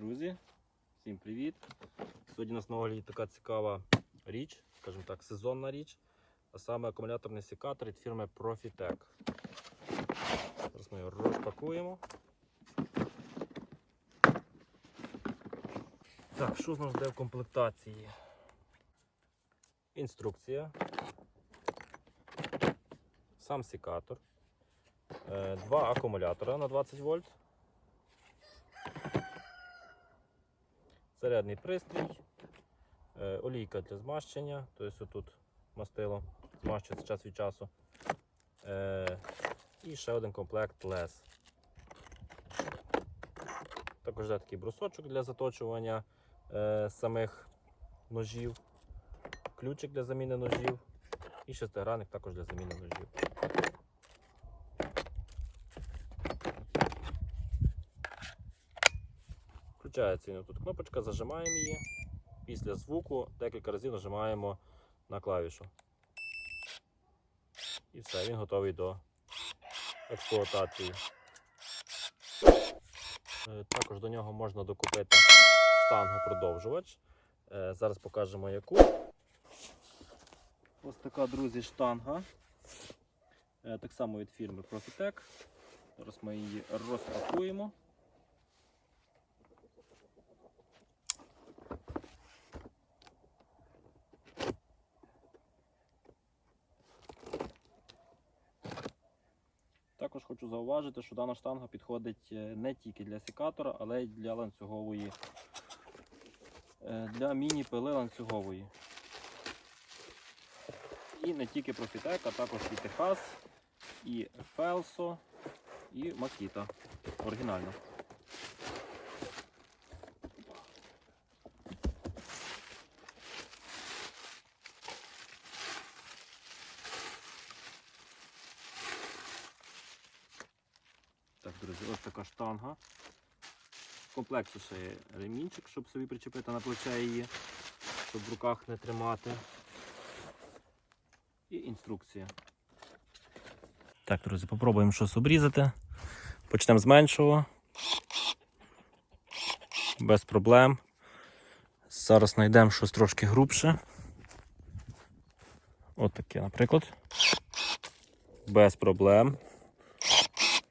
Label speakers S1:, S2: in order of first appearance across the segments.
S1: Друзі, всім привіт! Сьогодні у нас на огляді така цікава річ, скажімо так, сезонна річ, а саме акумуляторний секатор від фірми Profitec. Зараз ми його розпакуємо. Так, що з нас йде в комплектації? Інструкція. Сам секатор. Е, Два акумулятора на 20 вольт. Зарядний пристрій, е, олійка для змащення, тобто тут мастило змащується час від часу. Е, І ще один комплект лес. Також є такий брусочок для заточування е, самих ножів, ключик для заміни ножів і шестигранник також для заміни ножів. Включається він тут кнопочка, зажимаємо її. Після звуку декілька разів нажимаємо на клавішу. І все, він готовий до експлуатації. Е, Також до нього можна докупити штангу-продовжувач. Е, Зараз покажемо яку. Ось така, друзі, штанга. Е, Так само від фірми Profitec. Зараз ми її розпакуємо. Також хочу зауважити, що дана штанга підходить е, не тільки для секатора, але й для ланцюгової, е, для міні-пили ланцюгової. І не тільки Profitec, а також і Техас, і Фелсо, і Makita. Оригінально. Друзі, ось така штанга. В комплексі ще є ремінчик, щоб собі причепити на плече її, щоб в руках не тримати. І інструкція. Так, друзі, попробуємо щось обрізати. Почнемо з меншого. Без проблем. Зараз знайдемо щось трошки грубше. От таке, наприклад. Без проблем.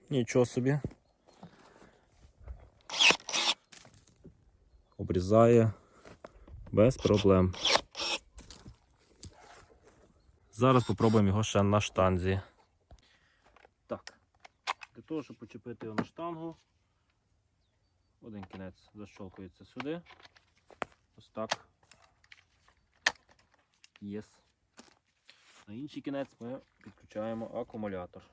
S1: Нічого собі. Обрізає без проблем. Зараз спробуємо його ще на штанзі. Так. Для того, щоб почепити його на штангу, один кінець защолкується сюди. Ось так. Єс. На інший кінець ми підключаємо акумулятор.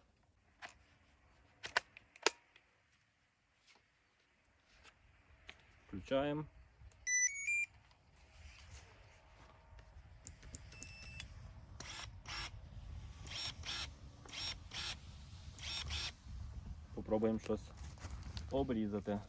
S1: Включаємо. Попробуємо щось обрізати.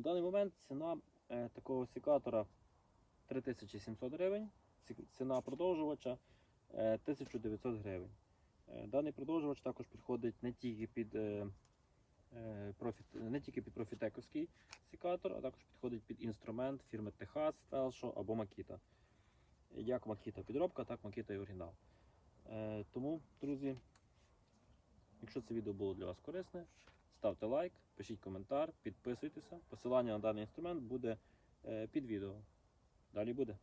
S1: Даний момент ціна е, такого секатора 3700 гривень, ціна продовжувача е, 1900 гривень. Е, Даний продовжувач також підходить не тільки під е, е, профіт, не тільки під профітековський секатор, а також підходить під інструмент фірми Техас, Фелшо або Макіта. Як Макіта підробка, так Макіта і оригінал. Е, Тому, друзі, якщо це відео було для вас корисне, ставте лайк, пишіть коментар, підписуйтеся. Посилання на даний інструмент буде е, під відео. Далі буде.